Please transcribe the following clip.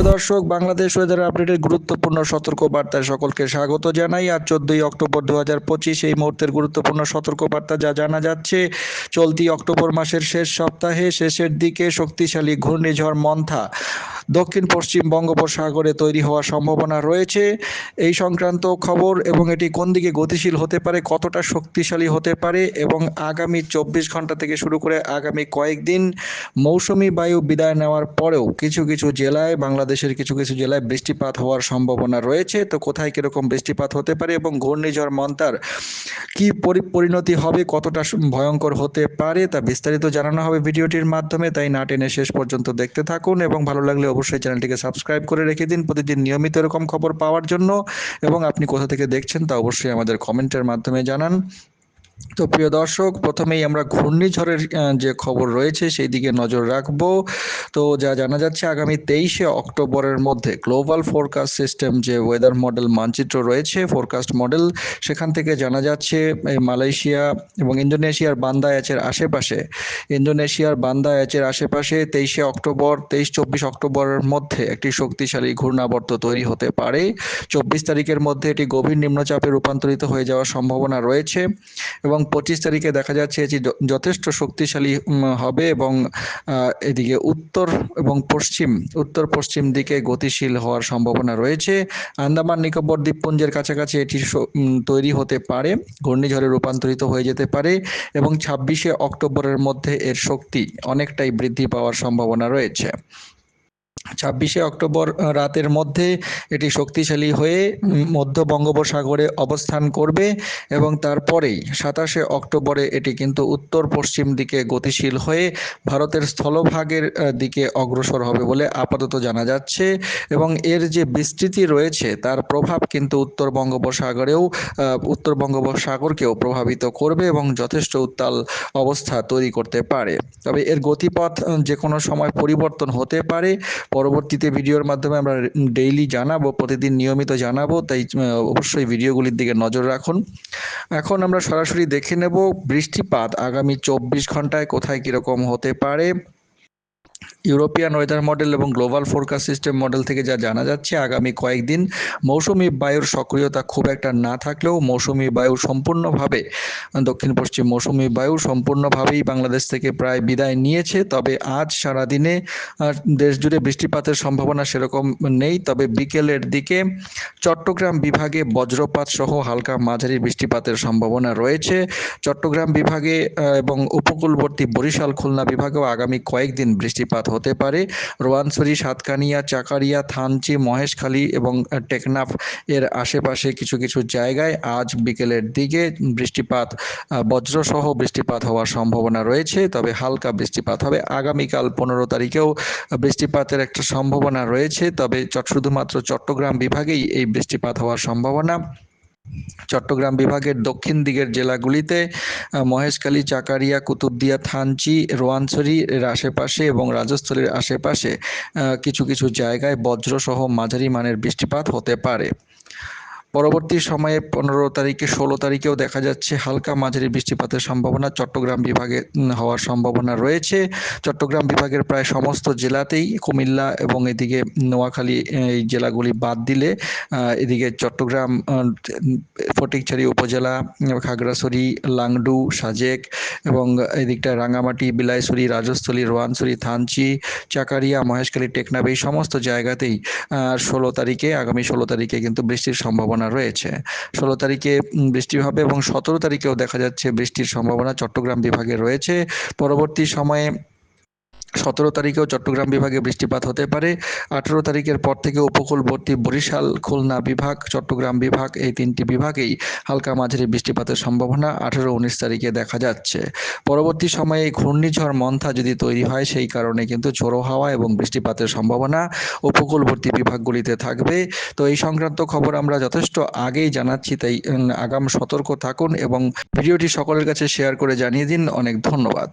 প্রিয় দর্শক, বাংলাদেশ ওয়েদার আপডেটের গুরুত্বপূর্ণ সতর্ক বার্তায় সকলকে স্বাগত জানাই। আর চোদ্দই অক্টোবর দু হাজার পঁচিশ, এই মুহূর্তের গুরুত্বপূর্ণ সতর্ক বার্তা যা জানা যাচ্ছে, চলতি অক্টোবর মাসের শেষ সপ্তাহে শেষের দিকে শক্তিশালী ঘূর্ণিঝড় মন্থা। দক্ষিণ, পশ্চিম বঙ্গোপসাগরে তৈরি হওয়ার সম্ভাবনা রয়েছে। এই সংক্রান্ত খবর এবং এটি কোন দিকে গতিশীল হতে পারে, কতটা শক্তিশালী হতে পারে এবং আগামী চব্বিশ ঘণ্টা থেকে শুরু করে আগামী কয়েকদিন মৌসুমি বায়ু বিদায় নেওয়ার পরেও কিছু কিছু জেলায়, বাংলাদেশের কিছু কিছু জেলায় বৃষ্টিপাত হওয়ার সম্ভাবনা রয়েছে। তো কোথায় কীরকম বৃষ্টিপাত হতে পারে এবং ঘূর্ণিঝড় মন্তার কি পরি- পরিণতি হবে, কতটা ভয়ঙ্কর হতে পারে তা বিস্তারিত জানানো হবে ভিডিওটির মাধ্যমে। তাই না টেনে শেষ পর্যন্ত দেখতে থাকুন এবং ভালো লাগলে অবশ্যই চ্যানেলটিকে সাবস্ক্রাইব করে রেখে দিন। প্রতিদিন নিয়মিত এরকম খবর পাওয়ার জন্য এবং আপনি কোথা থেকে দেখছেন তা অবশ্যই আমাদের কমেন্টের মাধ্যমে জানান। তো প্রিয় দর্শক, প্রথমেই আমরা ঘূর্ণিঝড়ের যে খবর রয়েছে সেই দিকে নজর রাখব। তো যা জানা যাচ্ছে, আগামী তেইশে অক্টোবরের মধ্যে গ্লোবাল ফোরকাস্ট সিস্টেম যে ওয়েদার মডেল মানচিত্র রয়েছে, ফোরকাস্ট মডেল, সেখান থেকে জানা যাচ্ছে মালয়েশিয়া এবং ইন্দোনেশিয়ার বান্দা অ্যাচের আশেপাশে, ইন্দোনেশিয়ার বান্দা অ্যাচের আশেপাশে তেইশে অক্টোবর, তেইশ, চব্বিশ অক্টোবরের মধ্যে একটি শক্তিশালী ঘূর্ণাবর্ত তৈরি হতে পারে। চব্বিশ তারিখের মধ্যে এটি গভীর নিম্নচাপে রূপান্তরিত হয়ে যাওয়ার সম্ভাবনা রয়েছে এবং পঁচিশ তারিখে দেখা যাচ্ছে এটি য- যথেষ্ট শক্তিশালী হবে এবং এদিকে উত্তর এবং পশ্চিম, উত্তর পশ্চিম দিকে গতিশীল হওয়ার সম্ভাবনা রয়েছে। আন্দামান নিকোবর দ্বীপপুঞ্জের কাছাকাছি এটি তৈরি হতে পারে, ঘূর্ণিঝড়ে রূপান্তরিত হয়ে যেতে পারে এবং ছাব্বিশে অক্টোবরের মধ্যে এর শক্তি অনেকটাই বৃদ্ধি পাওয়ার সম্ভাবনা রয়েছে। ছাব্বিশে অক্টোবর রাতের মধ্যে এটি শক্তিশালী হয়ে মধ্য বঙ্গোপসাগরে অবস্থান করবে এবং তারপরেই সাতাশে অক্টোবরে এটি কিন্তু উত্তর পশ্চিম দিকে গতিশীল হয়ে ভারতের স্থলভাগের দিকে অগ্রসর হবে বলে আপাতত জানা যাচ্ছে এবং এর যে বিস্তৃতি রয়েছে তার প্রভাব কিন্তু উত্তর বঙ্গোপসাগরেও উত্তর বঙ্গোপসাগরকেও প্রভাবিত করবে এবং যথেষ্ট উত্তাল অবস্থা তৈরি করতে পারে। তবে এর গতিপথ যে কোনো সময় পরিবর্তন হতে পারে। পরবর্তীতে ভিডিওর মাধ্যমে আমরা ডেইলি জানাব, প্রতিদিন নিয়মিত জানাব, তাই অবশ্যই ভিডিওগুলির দিকে নজর রাখুন। এখন আমরা সরাসরি দেখে নেব বৃষ্টিপাত, আগামী চব্বিশ ঘন্টায় কোথায় কীরকম হতে পারে। ইউরোপিয়ান ওয়েদার মডেল এবং গ্লোবাল ফোরকাস্ট সিস্টেম মডেল থেকে যা জানা যাচ্ছে, আগামী কয়েকদিন মৌসুমি বায়ুর সক্রিয়তা খুব একটা না থাকলেও মৌসুমি বায়ু সম্পূর্ণভাবে দক্ষিণ পশ্চিম মৌসুমি বায়ু সম্পূর্ণভাবেই বাংলাদেশ থেকে প্রায় বিদায় নিয়েছে। তবে আজ সারাদিনে দেশ জুড়ে বৃষ্টিপাতের সম্ভাবনা সেরকম নেই। তবে বিকেলের দিকে চট্টগ্রাম বিভাগে বজ্রপাত সহ হালকা মাঝারি বৃষ্টিপাতের সম্ভাবনা রয়েছে। চট্টগ্রাম বিভাগে এবং উপকূলবর্তী বরিশাল, খুলনা বিভাগেও আগামী কয়েকদিন বৃষ্টিপাত হতে পারে। রোয়ানছড়ি, সাতকানিয়া, চাকারিয়া, থানচি, মহেশখালী এবং টেকনাফ এর আশেপাশে কিছু কিছু জায়গায় আজ বিকেলের দিকে বৃষ্টিপাত বজ্রসহ বৃষ্টিপাত হওয়ার সম্ভাবনা রয়েছে। তবে হালকা বৃষ্টিপাত হবে। আগামীকাল পনেরো তারিখেও বৃষ্টিপাতের একটা সম্ভাবনা রয়েছে। তবে শুধুমাত্র চট্টগ্রাম বিভাগেই এই বৃষ্টিপাত হওয়ার সম্ভাবনা। চট্টগ্রাম বিভাগের দক্ষিণ দিকের জেলাগুলিতে মহেশখালী, চাকারিয়া, কুতুবদিয়া, থানচি রোয়াংছড়ির আশেপাশে এবং রাজস্থলীর আশেপাশে কিছু কিছু জায়গায় বজ্রসহ মাঝারি মানের বৃষ্টিপাত হতে পারে। পরবর্তী সময়ে পনেরো তারিখে ষোলো তারিখেও দেখা যাচ্ছে হালকা মাঝারি বৃষ্টিপাতের সম্ভাবনা। চট্টগ্রাম বিভাগে হওয়ার সম্ভাবনা রয়েছে। চট্টগ্রাম বিভাগের প্রায় সমস্ত জেলাতেই কুমিল্লা এবং এদিকে নোয়াখালী, এই জেলাগুলি বাদ দিলে এদিকে চট্টগ্রাম ফটিকছড়ি উপজেলা, খাগড়াছড়ি, লাংডু, সাজেক এবং এদিকটা রাঙামাটি বিলাইছড়ি, রাজস্থলী, রোয়ানছড়ি, থানচি, চাকারিয়া, মহেশখালী, টেকনাফ এই সমস্ত জায়গাতেই ষোলো তারিখে, আগামী ষোলো তারিখে কিন্তু বৃষ্টির সম্ভাবনা রয়েছে। ষোলো তারিখে বৃষ্টি হবে এবং সতেরো তারিখেও দেখা যাচ্ছে বৃষ্টির সম্ভাবনা চট্টগ্রাম বিভাগে রয়েছে। পরবর্তী সময়ে সতেরো তারিখেও চট্টগ্রাম বিভাগে বৃষ্টিপাত হতে পারে। আঠেরো তারিখের পর থেকে উপকূলবর্তী বরিশাল, খুলনা বিভাগ, চট্টগ্রাম বিভাগ এই তিনটি বিভাগেই হালকা মাঝারি বৃষ্টিপাতের সম্ভাবনা আঠেরো উনিশ তারিখে দেখা যাচ্ছে। পরবর্তী সময়ে এই ঘূর্ণিঝড় মন্থা যদি তৈরি হয়, সেই কারণে কিন্তু ঝোড়ো হাওয়া এবং বৃষ্টিপাতের সম্ভাবনা উপকূলবর্তী বিভাগগুলিতে থাকবে। তো এই সংক্রান্ত খবর আমরা যথেষ্ট আগেই জানাচ্ছি, তাই আগাম সতর্ক থাকুন এবং ভিডিওটি সকলের কাছে শেয়ার করে জানিয়ে দিন। অনেক ধন্যবাদ।